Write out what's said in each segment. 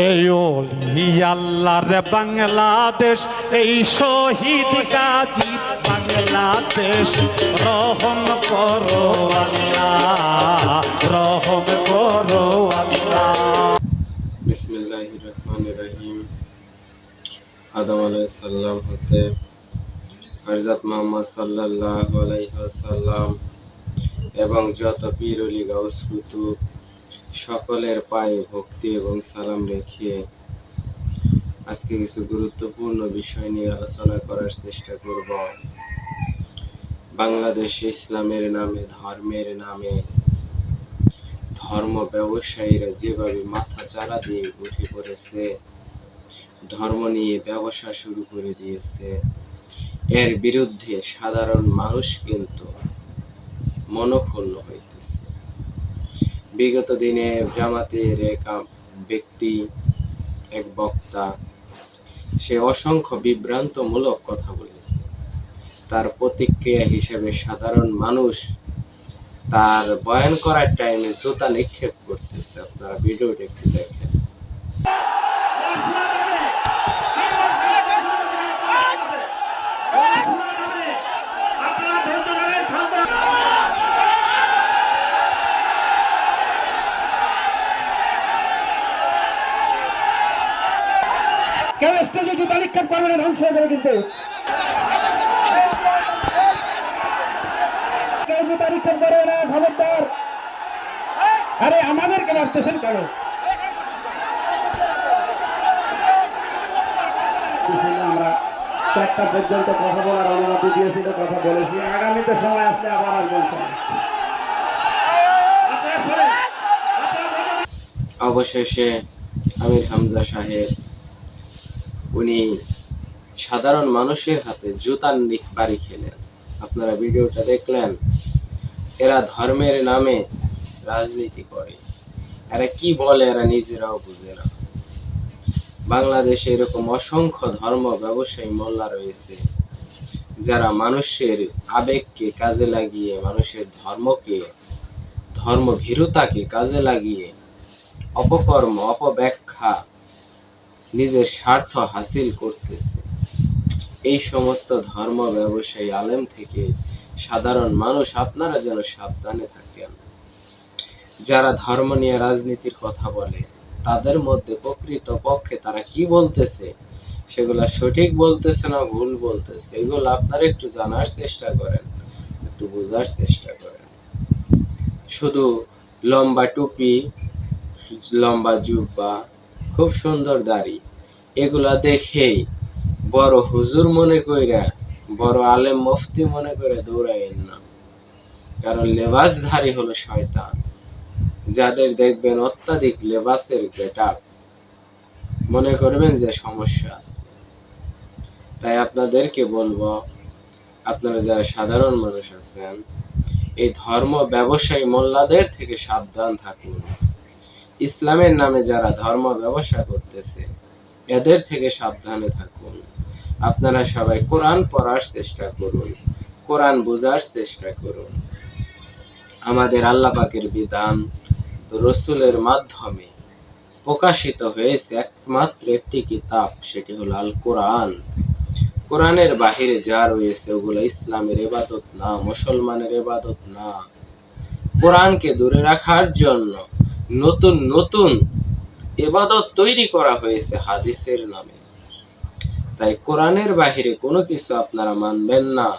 এই আল্লাহর বাংলাদেশ, এই শহীদ গাজী বাংলাদেশ। রহম করো আল্লাহ, রহম করো আল্লাহ। রহিম। আদম আলাইহিস সালাম হতে হযরত মুহাম্মদ সাল্লাল্লাহু এবং যত পীর ওলি গাউস কুতুব সকলের পায়ে ভক্তি এবং সালাম রেখে আজকে কিছু গুরুত্বপূর্ণ বিষয় নিয়ে আলোচনা করার চেষ্টা করব। বাংলাদেশে ইসলামের নামে, ধর্মের নামে, ধর্ম ব্যবসায়ীরা যেভাবে মাথা চারা দিয়ে উঠে পড়েছে, ধর্ম নিয়ে ব্যবসা শুরু করে দিয়েছে, এর বিরুদ্ধে সাধারণ মানুষ কিন্তু মনক্ষুণ্ণ হইতেছে বিগত দিনে জামাতের এক ব্যক্তি, এক বক্তা, সে অসংখ্য বিভ্রান্তমূলক কথা বলেছে। তার প্রতিক্রিয়া হিসেবে সাধারণ মানুষ তার বয়ান করার টাইমে জুতা নিক্ষেপ করতেছে। আপনারা ভিডিওটা একটু দেখেন। নিক্ষেপ করবে না ধ্বংস হয়ে যাবে কিন্তু। কেউ জুতা নিক্ষেপ করবে না খবরদার আরে আমাদেরকে মারতেছেন কেন? আমরা চারটা পর্যন্ত কথা বলার অনুমতি দিয়েছিল কথা বলেছি। আগামীতে সময় আসলে আবার আসবেন। অবশেষে আমির হামজা সাহেব উনি সাধারণ মানুষের হাতে জুতার বাড়ি খেলেন। আপনারা ভিডিওটা দেখলেন? এরা ধর্মের নামে রাজনীতি করে। এরা কি বলে এরা নিজেরাও বুঝে না। বাংলাদেশে এরকম অসংখ্য ধর্ম ব্যবসায়ী মোল্লা রয়েছে, যারা মানুষের আবেগকে কাজে লাগিয়ে, মানুষের ধর্মকে, ধর্মভীরুতাকে কাজে লাগিয়ে, অপকর্ম, অপব্যাখ্যা নিজের স্বার্থ হাসিল করতেছে। এই সমস্ত ধর্ম ব্যবসায়ী আলেম থেকে সাধারণ মানুষ আপনারা যেন সাবধানে থাকেন। যারা ধর্ম নিয়ে রাজনীতির কথা বলে, তাদের মধ্যে প্রকৃত পক্ষে তারা কি বলতেছে, সেগুলা সঠিক বলতেছে না ভুল বলতেছে, এগুলো আপনারা একটু জানার চেষ্টা করেন, একটু বোঝার চেষ্টা করেন। শুধু লম্বা টুপি, লম্বা জুব্বা খুব সুন্দর দাড়ি। এগুলা দেখেই বড় হুজুর মনে কইরা, বড় আলেম মুফতি মনে করে দৌড়াইন না। কারণ লেবাসধারী হলো শয়তান। যাদের দেখবেন অত্যাধিক লেবাসের গেটাপ মনে করবেন যে সমস্যা আছে। তাই আপনাদেরকে বলব, আপনারা যারা সাধারণ মানুষ আছেন, এই ধর্ম ব্যবসায়ী মোল্লাদের থেকে সাবধান থাকুন। ইসলামের নামে যারা ধর্ম ব্যবসা করতেছে, এদের থেকে সাবধানে থাকুন। আপনারা সবাই কোরআন পড়ার চেষ্টা করুন, কোরআন বোঝার চেষ্টা করুন। আমাদের আল্লাহ পাকের বিধান রসুলের মাধ্যমে প্রকাশিত হয়েছে একমাত্র একটি কিতাব, সেটি হলো আল কোরআন কোরআনের বাহিরে যা রয়েছে, ওগুলো ইসলামের এবাদত না, মুসলমানের এবাদত না। কোরআনকে দূরে রাখার জন্য নতুন নতুন এবাদত তৈরি করা হয়েছে হাদিসের নামে। তাই কোরআনের বাহিরে কোনো কিছু আপনারা মানবেন না।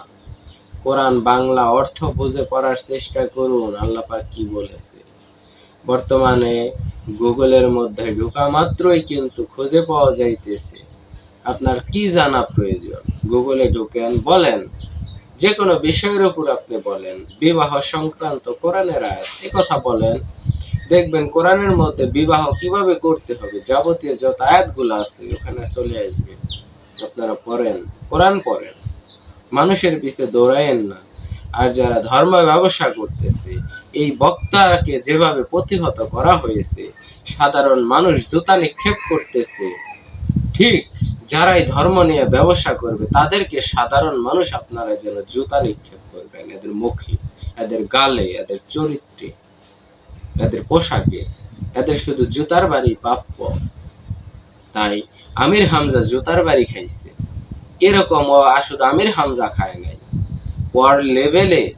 কোরআন বাংলা অর্থ বুঝে পড়ার চেষ্টা করুন, আল্লাহ পাক কি বলেছে। বর্তমানে গুগলের মধ্যে ঢোকা মাত্রই কিন্তু খুঁজে পাওয়া যাইতেছে। আপনার কি জানা প্রয়োজন? গুগলে ঢোকেন, বলেন। যে কোনো বিষয়ের উপর আপনি বলেন। বিবাহ সংক্রান্ত কোরআনের আয়াত কথা বলেন। দেখবেন কোরআনের মধ্যে বিবাহ কীভাবে করতে হবে? যাবতীয় যত আয়াতগুলো আছে, ওখানে চলে আসবে। আপনারা পড়েন, কোরআন পড়েন। মানুষের পিছে দৌড়ায়েন না। আর যারা ধর্ম ব্যবসা করতেছে, এই বক্তাকে যেভাবে প্রতিহত করা হয়েছে, সাধারণ মানুষ জুতা নিক্ষেপ করতেছে, ঠিক যারাই ধর্ম নিয়ে ব্যবসা করবে, তাদেরকে সাধারণ মানুষ আপনারা যেন জুতা নিক্ষেপ করবেন। এদের মুখে, এদের গালে, এদের চরিত্রে। এদের পোশাকে এদের শুধু জুতার বাড়ি প্রাপ্য। তাই আমির হামজা জুতার বাড়ি খাইছে। এরকম ও শুধু আমির হামজা খায় নাই। ওয়ার্ল্ড লেভেলে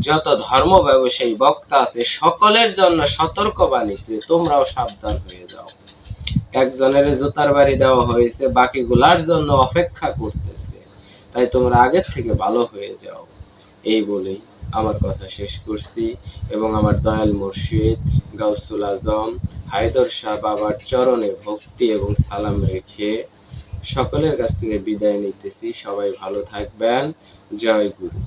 যত ধর্ম ব্যবসায়ী বক্তা আছে, সকলের জন্য সতর্কবাণীতে তোমরাও সাবধান হয়ে যাও। একজনের জুতার বাড়ি দেওয়া হয়েছে, বাকিগুলার জন্য অপেক্ষা করতেছে। তাই তোমরা আগের থেকে ভালো হয়ে যাও। এই বলেই আমার কথা শেষ করছি এবং আমার দয়াল মুর্শিদ, গাউসুল আজম, হায়দর শাহ বাবার চরণে ভক্তি এবং সালাম রেখে সকলের কাছ থেকে বিদায় নিতেছি। সবাই ভালো থাকবেন। জয় গুরু।